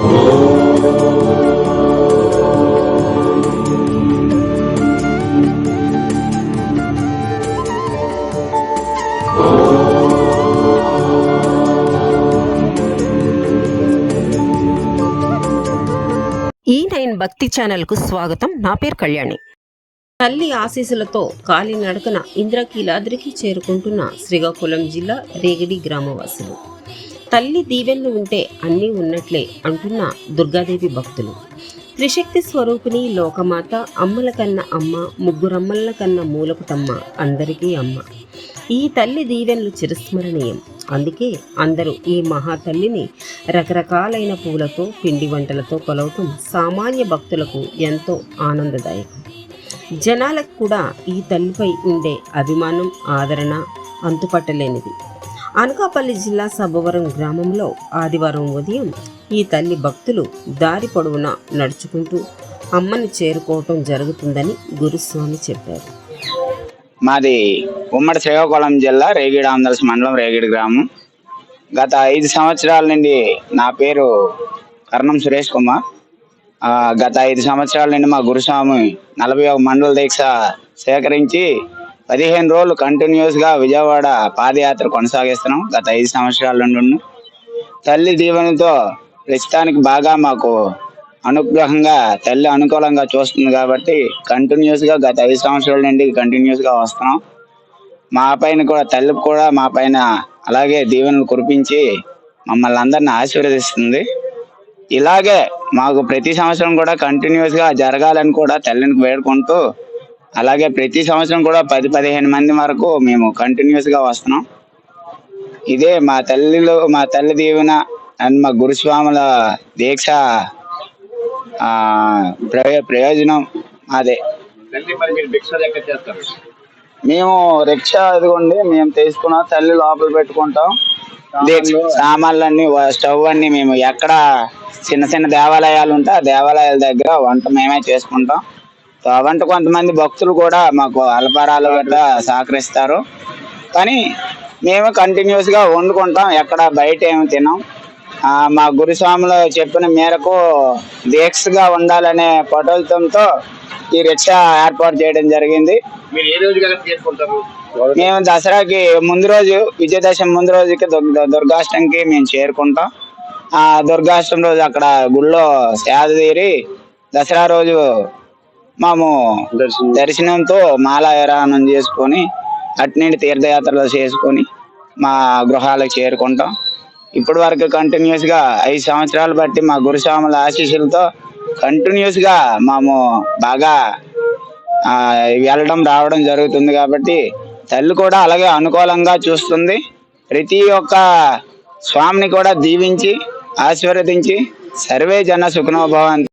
ఈ నైన్ భక్తి ఛానల్కు స్వాగతం. నా పేరు కళ్యాణి. తల్లి ఆశీస్సులతో కాలినడకన ఇంద్రకీలాద్రికి చేరుకుంటున్న శ్రీకాకుళం జిల్లా రేగిడి గ్రామవాసులు. తల్లి దీవెన్లు ఉంటే అన్నీ ఉన్నట్లే అంటున్న దుర్గాదేవి భక్తులు. త్రిశక్తి స్వరూపిణి లోకమాత అమ్మల కన్న అమ్మ ముగ్గురమ్మల కన్న మూలకు తమ్మ అందరికీ అమ్మ. ఈ తల్లి దీవెన్లు చిరస్మరణీయం. అందుకే అందరూ ఈ మహాతల్లిని రకరకాలైన పూలతో పిండి వంటలతో కొలవటం సామాన్య భక్తులకు ఎంతో ఆనందదాయకం. జనాలకు కూడా ఈ తల్లిపై ఉండే అభిమానం ఆదరణ అంతుపట్టలేనిది అనకాపల్లి జిల్లా సబ్బవరం గ్రామంలో ఆదివారం ఉదయం ఈ తల్లి భక్తులు దారి పొడవునా నడుచుకుంటూ అమ్మని చేరుకోవటం జరుగుతుందని గురుస్వామి చెప్పారు. మాది ఉమ్మడి శ్రీకాకుళం జిల్లా రేగిడి ఆంధ్రస్ మండలం రేగిడి గ్రామం. గత ఐదు సంవత్సరాల నుండి నా పేరు కర్ణం సురేష్ కుమార్. గత ఐదు సంవత్సరాల నుండి మా గురుస్వామి నలభై ఒక మండల దీక్ష సేకరించి పదిహేను రోజులు కంటిన్యూస్గా విజయవాడ పాదయాత్ర కొనసాగిస్తున్నాం. గత ఐదు సంవత్సరాల నుండి తల్లి దీవెనతో ప్రస్తుతానికి బాగా మాకు అనుగ్రహంగా తల్లి అనుకూలంగా చూస్తుంది కాబట్టి కంటిన్యూస్గా గత ఐదు సంవత్సరాల నుండి కంటిన్యూస్గా వస్తున్నాం. మా పైన కూడా తల్లి కూడా మా పైన అలాగే దీవెనలు కురిపించి మమ్మల్ని అందరిని ఆశీర్వదిస్తుంది. ఇలాగే మాకు ప్రతి సంవత్సరం కూడా కంటిన్యూస్గా జరగాలని కూడా తల్లిని వేడుకుంటూ అలాగే ప్రతి సంవత్సరం కూడా పది పదిహేను మంది వరకు మేము కంటిన్యూస్గా వస్తున్నాం. ఇదే మా తల్లిలో మా తల్లి దీవెన అండ్ మా గురుస్వాముల దీక్ష ప్రయోజనం అదే. మేము రిక్షా ఇదిగోండి మేము తీసుకున్న తల్లి లోపల పెట్టుకుంటాం. సామాన్లన్నీ స్టవ్ అన్ని మేము ఎక్కడ చిన్న చిన్న దేవాలయాలు ఉంటే ఆ దేవాలయాల దగ్గర వంట మేమే చేసుకుంటాం. వంట కొంతమంది భక్తులు కూడా మాకు అల్పారాలు గట్రా సహకరిస్తారు. కానీ మేము కంటిన్యూస్గా వండుకుంటాం ఎక్కడ బయట ఏమి తినాం. ఆ, మా గురుస్వాములు చెప్పిన మేరకు దీక్షగా ఉండాలనే పటోత్వంతో ఈ రిక్షా ఏర్పాటు చేయడం జరిగింది. మేము దసరాకి ముందు రోజు విజయదశమి ముందు రోజుకి దుర్గ దుర్గాష్టమికి మేము చేరుకుంటాం. ఆ దుర్గాష్టమి రోజు అక్కడ గుళ్ళో సేద తీరి దసరా రోజు మేము దర్శనం. దర్శనంతో మాలాయరానం చేసుకొని అట్నుండి తీర్థయాత్రలు చేసుకొని మా గృహాలకు చేరుకుంటాం. ఇప్పటి వరకు కంటిన్యూస్గా ఐదు సంవత్సరాలు బట్టి మా గురుస్వాముల ఆశీస్సులతో కంటిన్యూస్గా మేము బాగా వెళ్ళడం రావడం జరుగుతుంది కాబట్టి తల్లి కూడా అలాగే అనుకూలంగా చూస్తుంది. ప్రతి ఒక్క స్వామిని కూడా దీవించి ఆశీర్వదించి సర్వే జన సుఖనోభవంతు